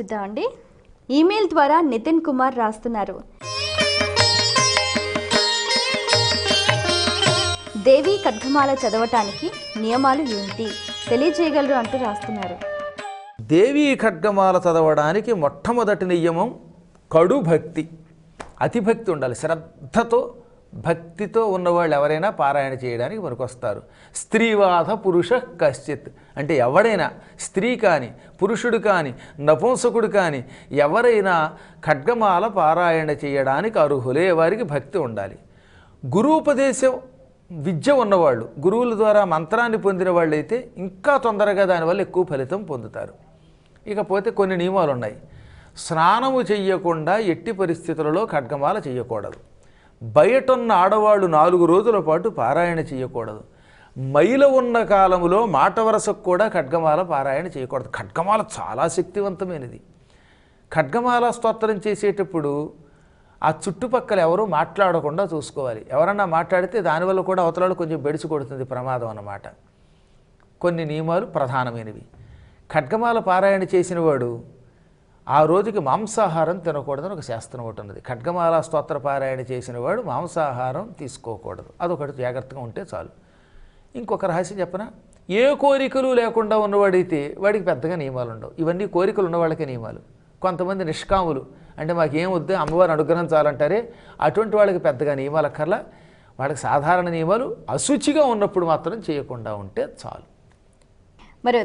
చూద్దామండి ఈమెయిల్ ద్వారా నితిన్ కుమార్ రాస్తున్నారు. దేవి ఖడ్గమాల చదవటానికి నియమాలు ఏంటి తెలియజేయగలరు అంటూ రాస్తున్నారు. దేవీ ఖడ్గమాల చదవడానికి మొట్టమొదటి నియమం కడు భక్తి. అతిభక్తి ఉండాలి. శ్రద్ధతో భక్తితో ఉన్నవాళ్ళు ఎవరైనా పారాయణ చేయడానికి పనికొస్తారు. స్త్రీవాద పురుష కశ్చిత్. అంటే ఎవడైనా స్త్రీ కానీ పురుషుడు కానీ నపుంసకుడు కానీ ఎవరైనా ఖడ్గమాల పారాయణ చేయడానికి అర్హులే వారికి భక్తి ఉండాలి. గురూపదేశం విద్య ఉన్నవాళ్ళు గురువుల ద్వారా మంత్రాన్ని పొందిన వాళ్ళు అయితే ఇంకా తొందరగా దానివల్ల ఎక్కువ ఫలితం పొందుతారు. ఇకపోతే కొన్ని నియమాలు ఉన్నాయి. స్నానము చెయ్యకుండా ఎట్టి పరిస్థితులలో ఖడ్గమాల చేయకూడదు బయటున్న ఆడవాళ్ళు నాలుగు రోజుల పాటు పారాయణ చేయకూడదు మైల ఉన్న కాలములో మాట వరసకు కూడా ఖడ్గమాల పారాయణ చేయకూడదు. ఖడ్గమాల చాలా శక్తివంతమైనది. ఖడ్గమాల స్తోత్రం చేసేటప్పుడు ఆ చుట్టుపక్కల ఎవరు మాట్లాడకుండా చూసుకోవాలి. ఎవరన్నా మాట్లాడితే దానివల్ల కూడా అవతలాడు కొంచెం బెడిసి కొడుతుంది ప్రమాదం అన్నమాట. కొన్ని నియమాలు ప్రధానమైనవి. ఖడ్గమాల పారాయణ చేసిన వాడు ఆ రోజుకి మాంసాహారం తినకూడదని ఒక శాస్త్రం ఒకటి ఉన్నది. ఖడ్గమాల స్తోత్ర పారాయణ చేసిన వాడు మాంసాహారం తీసుకోకూడదు. అదొకటి జాగ్రత్తగా ఉంటే చాలు. ఇంకొక రహస్యం చెప్పనా? ఏ కోరికలు లేకుండా ఉన్నవాడైతే వాడికి పెద్దగా నియమాలు ఉండవు. ఇవన్నీ కోరికలు ఉన్నవాళ్ళకే నియమాలు. కొంతమంది నిష్కాములు. అంటే మాకేం వద్దు అమ్మవారు అనుగ్రహం చాలంటారే అటువంటి వాళ్ళకి పెద్దగా నియమాలు అక్కర్లా. వాళ్ళకి సాధారణ నియమాలు అశుచిగా ఉన్నప్పుడు మాత్రం చేయకుండా ఉంటే చాలు. మరి